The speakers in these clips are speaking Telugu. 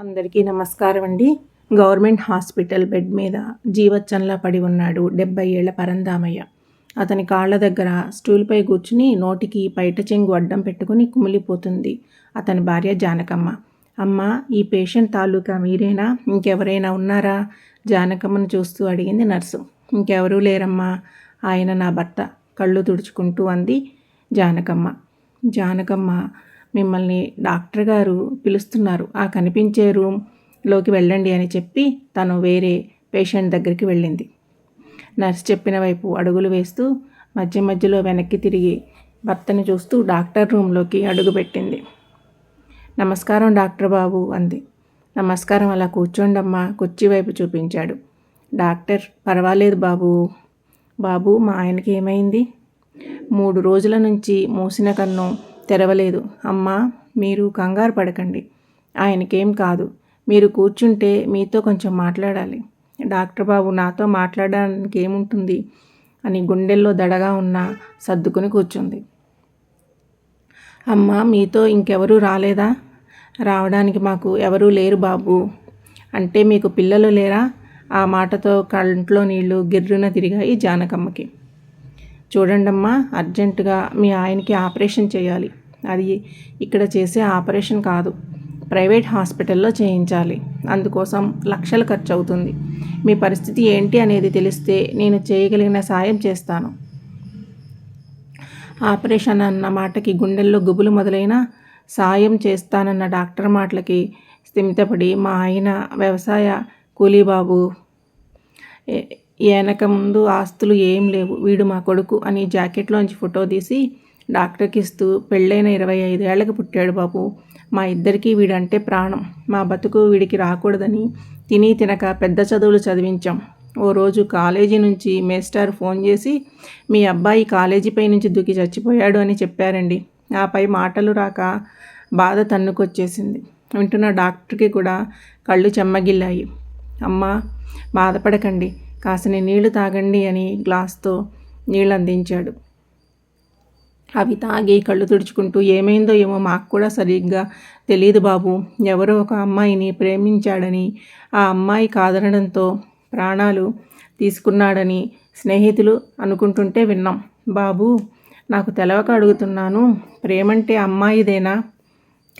అందరికీ నమస్కారం అండి. గవర్నమెంట్ హాస్పిటల్ బెడ్ మీద జీవచ్చంలా పడి ఉన్నాడు డెబ్బై ఏళ్ళ పరందామయ్య అతని కాళ్ళ దగ్గర స్టూల్పై కూర్చుని నోటికి పైట చెంగు అడ్డం పెట్టుకుని కుమిలిపోతుంది అతని భార్య జానకమ్మ. అమ్మ ఈ పేషెంట్ తాలూకా మీరేనా? ఇంకెవరైనా ఉన్నారా? జానకమ్మను చూస్తూ అడిగింది నర్సు. ఇంకెవరూ లేరమ్మా ఆయన నా భర్త కళ్ళు తుడుచుకుంటూ అంది జానకమ్మ. జానకమ్మ మిమ్మల్ని డాక్టర్ గారు పిలుస్తున్నారు. ఆ కనిపించే రూమ్లోకి వెళ్ళండి అని చెప్పి తను వేరే పేషెంట్ దగ్గరికి వెళ్ళింది. నర్స్ చెప్పిన వైపు అడుగులు వేస్తూ మధ్య మధ్యలో వెనక్కి తిరిగి భర్తని చూస్తూ డాక్టర్ రూమ్లోకి అడుగుపెట్టింది నమస్కారం డాక్టర్ బాబు అంది. నమస్కారం అలా కూర్చోండమ్మా కుర్చీ వైపు చూపించాడు. డాక్టర్ పర్వాలేదు బాబు. బాబు మా ఆయనకి ఏమైంది? మూడు రోజుల నుంచి మూసిన కన్ను తెరవలేదు. అమ్మా మీరు కంగారు పడకండి. ఆయనకేం కాదు. మీరు కూర్చుంటే మీతో కొంచెం మాట్లాడాలి. డాక్టర్ బాబు నాతో మాట్లాడడానికి ఏముంటుంది? అని గుండెల్లో దడగా ఉన్న సర్దుకుని కూర్చుంది. అమ్మ మీతో ఇంకెవరూ రాలేదా? రావడానికి మాకు ఎవరూ లేరు బాబు. అంటే మీకు పిల్లలు లేరా? ఆ మాటతో కంట్లో నీళ్ళు గిర్రున తిరిగాయి జానకమ్మకి. చూడండమ్మా అర్జెంటుగా మీ ఆయనకి ఆపరేషన్ చేయాలి. అది ఇక్కడ చేసే ఆపరేషన్ కాదు. ప్రైవేట్ హాస్పిటల్లో చేయించాలి. అందుకోసం లక్షలు ఖర్చు అవుతుంది మీ పరిస్థితి ఏంటి అనేది తెలిస్తే నేను చేయగలిగిన సాయం చేస్తాను. ఆపరేషన్ అన్న మాటకి గుండెల్లో గుబులు మొదలైన సాయం చేస్తానన్న డాక్టర్ మాటలకి స్థిమితపడి మా ఆయన వ్యవసాయ కూలీబాబు ఈయనక ముందు ఆస్తులు ఏం లేవు. వీడు మా కొడుకు అని జాకెట్లోంచి ఫోటో తీసి డాక్టర్కి ఇస్తూ పెళ్ళైన ఇరవై ఐదేళ్ళకు పుట్టాడు బాబు. మా ఇద్దరికీ వీడంటే ప్రాణం. మా బతుకు వీడికి రాకూడదని తిని తినక పెద్ద చదువులు చదివించాం. ఓ రోజు కాలేజీ నుంచి మేస్టార్ ఫోన్ చేసి మీ అబ్బాయి కాలేజీపై నుంచి దూకి చచ్చిపోయాడు అని చెప్పారండి. ఆపై మాటలు రాక బాధ తన్నుకొచ్చేసింది. వింటున్న డాక్టర్కి కూడా కళ్ళు చెమ్మగిల్లాయి. అమ్మ బాధపడకండి. కాసిన నీళ్ళు తాగండి అని గ్లాస్తో నీళ్ళు అందించాడు అవి తాగి కళ్ళు తుడుచుకుంటూ ఏమైందో ఏమో మాకు కూడా సరిగ్గా తెలియదు బాబు. ఎవరో ఒక అమ్మాయిని ప్రేమించాడని ఆ అమ్మాయి కాదనడంతో ప్రాణాలు తీసుకున్నాడని స్నేహితులు అనుకుంటుంటే విన్నాం. బాబు నాకు తెలవక అడుగుతున్నాను. ప్రేమంటే అమ్మాయిదేనా?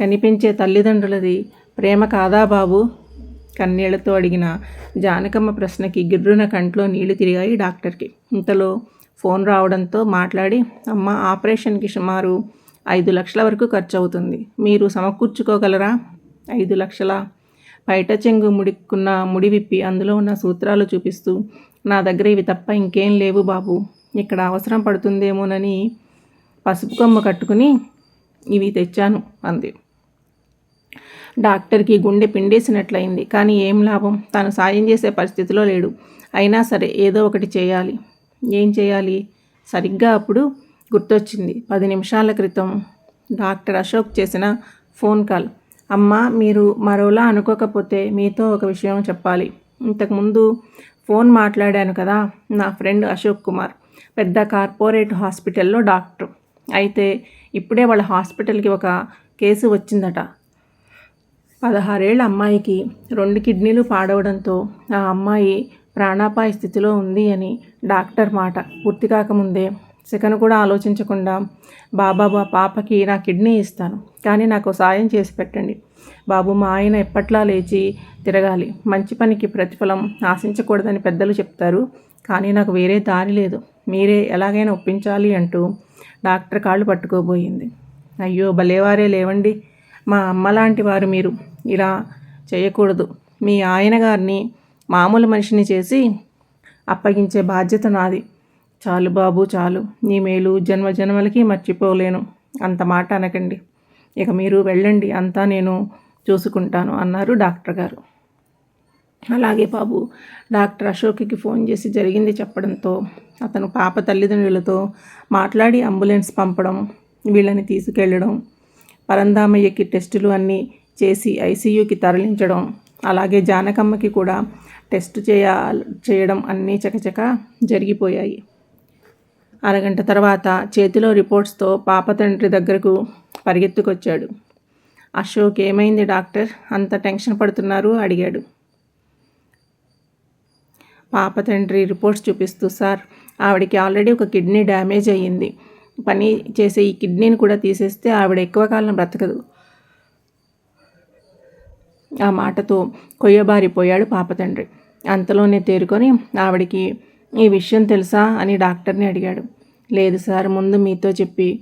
కనిపించే తల్లిదండ్రులది ప్రేమ కాదా బాబు? కన్నీళ్ళతో అడిగిన జానకమ్మ ప్రశ్నకి గిర్రున కంట్లో నీళ్ళు తిరిగాయి డాక్టర్కి. ఇంతలో ఫోన్ రావడంతో మాట్లాడి అమ్మ ఆపరేషన్కి సుమారు ఐదు లక్షల వరకు ఖర్చు అవుతుంది మీరు సమకూర్చుకోగలరా? ఐదు లక్షల. బయట చెంగు ముడిక్కున్న ముడి విప్పి అందులో ఉన్న సూత్రాలు చూపిస్తూ నా దగ్గర ఇవి తప్ప ఇంకేం లేవు బాబు. ఇక్కడ అవసరం పడుతుందేమోనని పసుపు కొమ్మ కట్టుకుని ఇవి తెచ్చాను అంది. డాక్టర్కి గుండె పిండేసినట్లయింది. కానీ ఏం లాభం? తాను సాయం చేసే పరిస్థితిలో లేడు. అయినా సరే ఏదో ఒకటి చేయాలి. ఏం చేయాలి? సరిగ్గా అప్పుడు గుర్తొచ్చింది. పది నిమిషాల క్రితం డాక్టర్ అశోక్ చేసిన ఫోన్ కాల్. అమ్మ మీరు మరోలా అనుకోకపోతే మీతో ఒక విషయం చెప్పాలి. ఇంతకుముందు ఫోన్ మాట్లాడాను కదా నా ఫ్రెండ్ అశోక్ కుమార్. పెద్ద కార్పొరేట్ హాస్పిటల్లో డాక్టర్. అయితే ఇప్పుడే వాళ్ళ హాస్పిటల్కి ఒక కేసు వచ్చిందట. పదహారేళ్ళ అమ్మాయికి రెండు కిడ్నీలు పాడవడంతో ఆ అమ్మాయి ప్రాణాపాయ స్థితిలో ఉంది అని డాక్టర్ మాట పూర్తి కాకముందే. సెకను కూడా ఆలోచించకుండా బాబా పాపకి నా కిడ్నీ ఇస్తాను కానీ నాకు సాయం చేసి పెట్టండి. బాబు మా ఆయన ఎప్పట్లా లేచి తిరగాలి. మంచి పనికి ప్రతిఫలం ఆశించకూడదని పెద్దలు చెప్తారు కానీ నాకు వేరే దారి లేదు. మీరే ఎలాగైనా ఒప్పించాలి అంటూ డాక్టర్ కాళ్ళు పట్టుకోబోయింది. అయ్యో భలేవారే లేవండి. మా అమ్మ లాంటి వారు మీరు. ఇలా చేయకూడదు. మీ ఆయన గారిని మామూలు మనిషిని చేసి అప్పగించే బాధ్యత నాది. చాలు బాబు చాలు. నీ మేలు జన్మ జన్మలకి మర్చిపోలేను. అంత మాట అనకండి. ఇక మీరు వెళ్ళండి. అంతా నేను చూసుకుంటాను అన్నారు డాక్టర్ గారు. అలాగే బాబు డాక్టర్ అశోక్కి ఫోన్ చేసి జరిగింది చెప్పడంతో అతను పాప తల్లిదండ్రులతో మాట్లాడి అంబులెన్స్ పంపడం వీళ్ళని తీసుకెళ్ళడం పరందామయ్యకి టెస్టులు అన్నీ చేసి ఐసీయూకి తరలించడం అలాగే జానకమ్మకి కూడా టెస్ట్ చేయ చేయడం అన్నీ చకచక జరిగిపోయాయి. అరగంట తర్వాత చేతిలో రిపోర్ట్స్తో పాప తండ్రి దగ్గరకు పరిగెత్తుకొచ్చాడు. అశోక్ ఏమైంది డాక్టర్? అంత టెన్షన్ పడుతున్నారు? అడిగాడు. పాప తండ్రి రిపోర్ట్స్ చూపిస్తూ సార్ ఆవిడకి ఆల్రెడీ ఒక కిడ్నీ డ్యామేజ్ అయ్యింది. పని చేసే ఈ కిడ్నీని కూడా తీసేస్తే ఆవిడ ఎక్కువ కాలం బ్రతకదు. ఆ మాటతో కొయ్యబారిపోయాడు పాప తండ్రి అంతలోనే తేరుకొని ఆవిడికి ఈ విషయం తెలుసా? అని డాక్టర్ని అడిగాడు. లేదు సార్ ముందు మీతో చెప్పి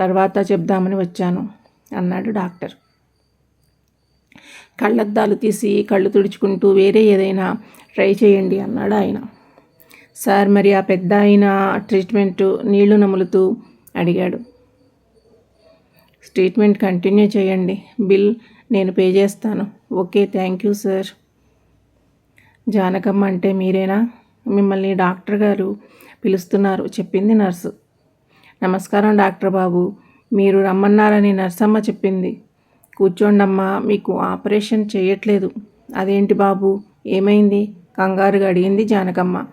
తర్వాత చెప్దామని వచ్చాను అన్నాడు డాక్టర్. కళ్ళద్దాలు తీసి కళ్ళు తుడుచుకుంటూ వేరే ఏదైనా ట్రై చేయండి అన్నాడు ఆయన. సార్ మరి ఆ పెద్ద ఆయన ట్రీట్మెంట్ నీళ్ళు నములుతూ అడిగాడు. ట్రీట్మెంట్ కంటిన్యూ చేయండి. బిల్ నేను పే చేస్తాను. Okay thank you sir Janakamma అంటే మీరేనా? మిమ్మల్ని డాక్టర్ గారు పిలుస్తున్నారు చెప్పింది నర్సు. నమస్కారం డాక్టర్ బాబు. మీరు రమ్మన్నారని నర్సమ్మ చెప్పింది. కూర్చోండమ్మా మీకు ఆపరేషన్ చేయట్లేదు. అదేంటి బాబు? ఏమైంది? కంగారుగా అడిగింది జానకమ్మ.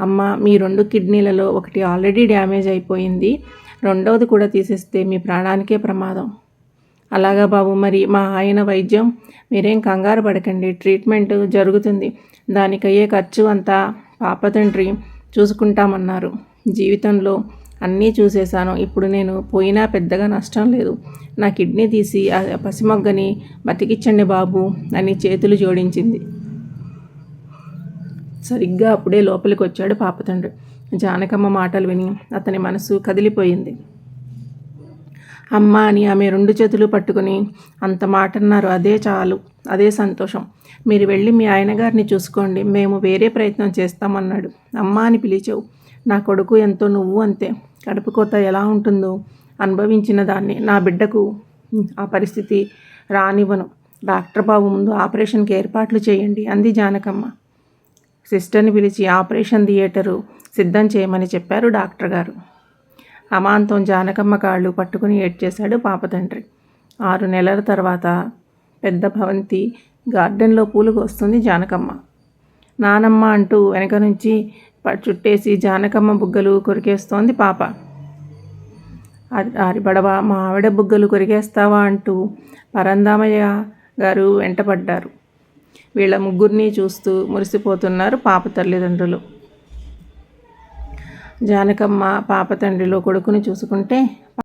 అమ్మ మీ రెండు కిడ్నీలలో ఒకటి ఆల్రెడీ డ్యామేజ్ అయిపోయింది. రెండవది కూడా తీసేస్తే మీ ప్రాణానికే ప్రమాదం. అలాగా బాబు మరి మా ఆయన వైద్యం మీరేం కంగారు పడకండి. ట్రీట్మెంట్ జరుగుతుంది. దానికయ్యే ఖర్చు అంతా పాప తండ్రి చూసుకుంటామన్నారు. జీవితంలో అన్నీ చూసేశాను. ఇప్పుడు నేను పోయినా పెద్దగా నష్టం లేదు. నా కిడ్నీ తీసి ఆ పసిమొగ్గని బతికిచ్చండి బాబు అని చేతులు జోడించింది. సరిగ్గా అప్పుడే లోపలికి వచ్చాడు పాప తండ్రి. జానకమ్మ మాటలు విని అతని మనసు కదిలిపోయింది. అమ్మ అని ఆమె రెండు చేతులు పట్టుకుని అంత మాట అన్నారు. అదే చాలు అదే సంతోషం. మీరు వెళ్ళి మీ ఆయనగారిని చూసుకోండి. మేము వేరే ప్రయత్నం చేస్తామన్నాడు. అమ్మ అని పిలిచావు. నా కొడుకు ఎంతో నువ్వు అంతే. కడుపు కోత ఎలా ఉంటుందో అనుభవించిన దాన్ని నా బిడ్డకు ఆ పరిస్థితి రానివ్వను. డాక్టర్ బాబు ముందు ఆపరేషన్కి ఏర్పాట్లు చేయండి అంది జానకమ్మ. సిస్టర్ని పిలిచి ఆపరేషన్ థియేటరు సిద్ధం చేయమని చెప్పారు డాక్టర్ గారు. అమాంతం జానకమ్మ కాళ్ళు పట్టుకుని ఏడ్చేశాడు పాప తండ్రి ఆరు నెలల తర్వాత పెద్ద భవంతి గార్డెన్లో పూలు వస్తుంది జానకమ్మ. నానమ్మ అంటూ వెనక నుంచి చుట్టేసి జానకమ్మ బుగ్గలు కొరికేస్తోంది పాప. ఆరి బడవ మా ఆవిడ బుగ్గలు కొరికేస్తావా అంటూ పరందామయ్య గారు వెంటపడ్డారు. వీళ్ళ ముగ్గురిని చూస్తూ మురిసిపోతున్నారు పాప తల్లిదండ్రులు. జానకమ్మ పాప తండ్రిలో కొడుకుని చూసుకుంటే